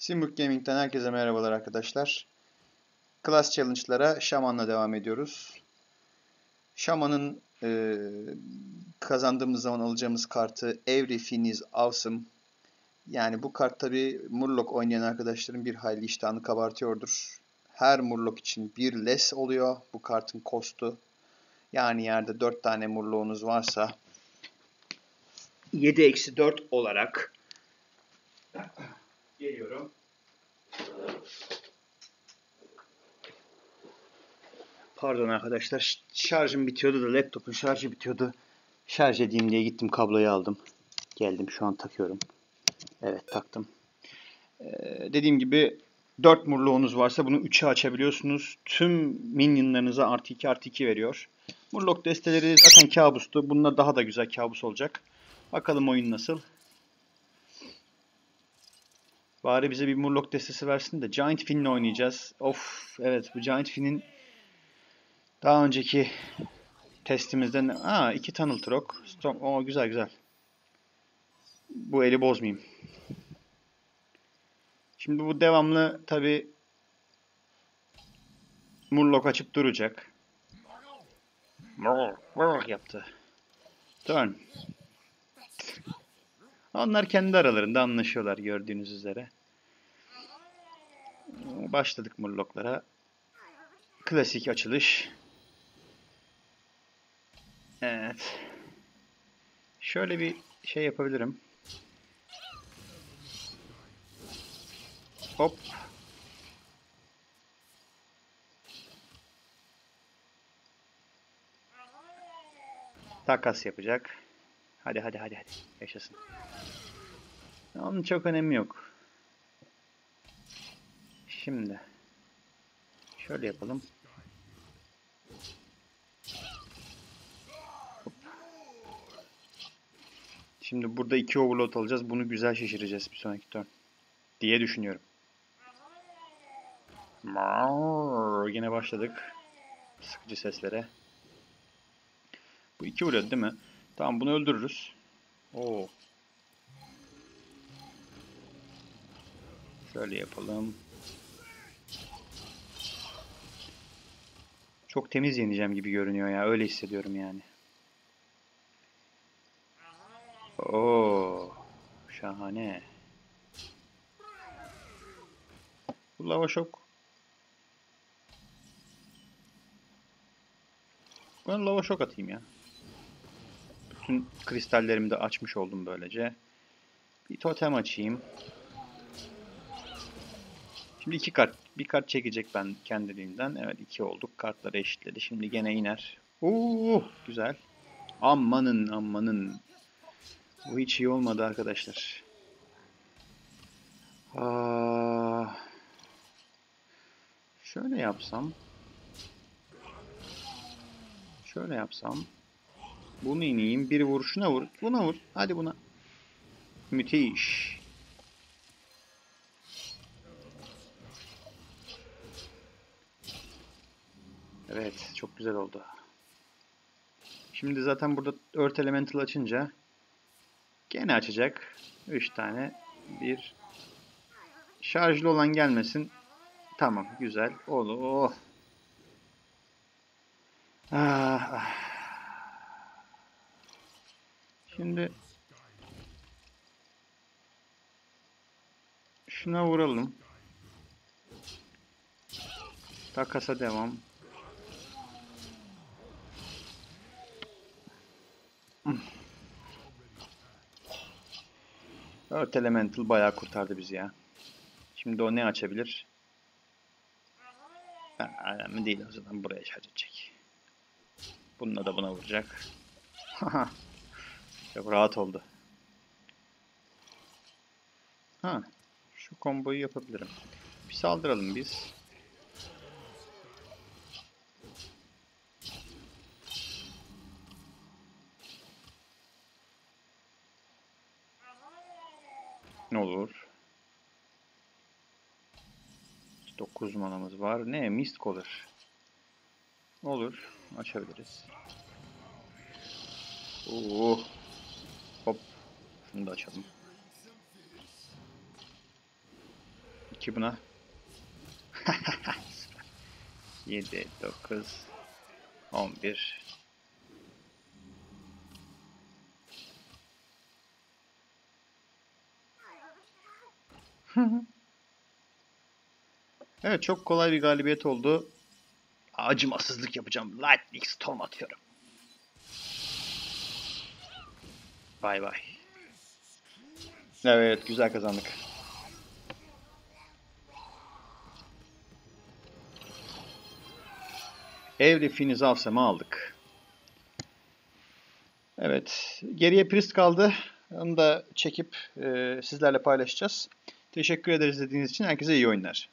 Simburg Gaming'den herkese merhabalar arkadaşlar. Class Challenge'lara Shaman'la devam ediyoruz. Shaman'ın e, kazandığımız zaman alacağımız kartı Everything is Awesome. Yani bu kart tabi Murloc oynayan arkadaşların bir hayli iştahını kabartıyordur. Her Murloc için bir less oluyor bu kartın kostu. Yani yerde 4 tane Murloc'unuz varsa 7 eksi 4 olarak Geliyorum. Pardon arkadaşlar. Şarjım bitiyordu da laptopun şarjı bitiyordu. Şarj edeyim diye gittim kabloyu aldım. Geldim şu an takıyorum. Evet taktım. Ee, dediğim gibi 4 murloğunuz varsa bunu 3'e açabiliyorsunuz. Tüm minyonlarınıza artı 2 artı 2 veriyor. Murloc desteleri zaten kabustu. Bununla daha da güzel kabus olacak. Bakalım oyun nasıl. Bari bize bir Murloc destesi versin de Giant Finn'le oynayacağız. Of evet bu Giant Finn'in daha önceki testimizden aa iki Tunnel Trok. Storm o güzel güzel. Bu eli bozmayayım. Şimdi bu devamlı tabi Murloc açıp duracak. Murloc yaptı. Turn. Onlar kendi aralarında anlaşıyorlar gördüğünüz üzere. Başladık murloklara. Klasik açılış. Evet. Şöyle bir şey yapabilirim. Hop. Takas yapacak. Hadi hadi hadi hadi. Yaşasın. Onun çok önemi yok. Şimdi. Şöyle yapalım. Şimdi burada iki overload alacağız. Bunu güzel şişireceğiz bir sonraki turn. Diye düşünüyorum. Yine başladık. Sıkıcı seslere. Bu iki vuruyor değil mi? Tamam bunu öldürürüz. Oo. Şöyle yapalım. Çok temiz yeneceğim gibi görünüyor ya. Öyle hissediyorum yani. Oo. Şahane. Bu lava şok. Ben lava şok atayım ya. Bütün kristallerimi de açmış oldum böylece. Bir totem açayım. Şimdi iki kart. Bir kart çekecek ben kendiliğinden. Evet iki olduk. Kartları eşitledi. Şimdi gene iner. Oo, güzel. Amanın amanın. Bu hiç iyi olmadı arkadaşlar. Aa, şöyle yapsam. Şöyle yapsam. Bunu ineyim. Bir vuruşuna vur. Buna vur. Hadi buna. Müthiş. Evet, çok güzel oldu. Şimdi zaten burada Earth Elemental açınca gene açacak. 3 tane. Bir şarjlı olan gelmesin. Tamam, güzel. Oldu. Oh. Ah, ah. Şimdi şuna vuralım. Takasa devam. Earth Elemental bayağı kurtardı bizi ya. Şimdi o ne açabilir? Önemli değil o zaman buraya şarj edecek. Bununla da buna vuracak. Çok rahat oldu. Ha, şu komboyu yapabilirim. Bir saldıralım biz. Ne olur? 9 manamız var. Ne? Mist Caller. Olur. Açabiliriz. Oo. Hop. Şunu da açalım. Ki buna. 7, 9, 11. Evet çok kolay bir galibiyet oldu. Acımasızlık yapacağım. Lightning Storm atıyorum. Bay bay. Evet güzel kazandık. Every Finiz Avsem'i aldık. Evet. Geriye Priest kaldı. Onu da çekip e, sizlerle paylaşacağız. Teşekkür ederiz izlediğiniz için. Herkese iyi oyunlar.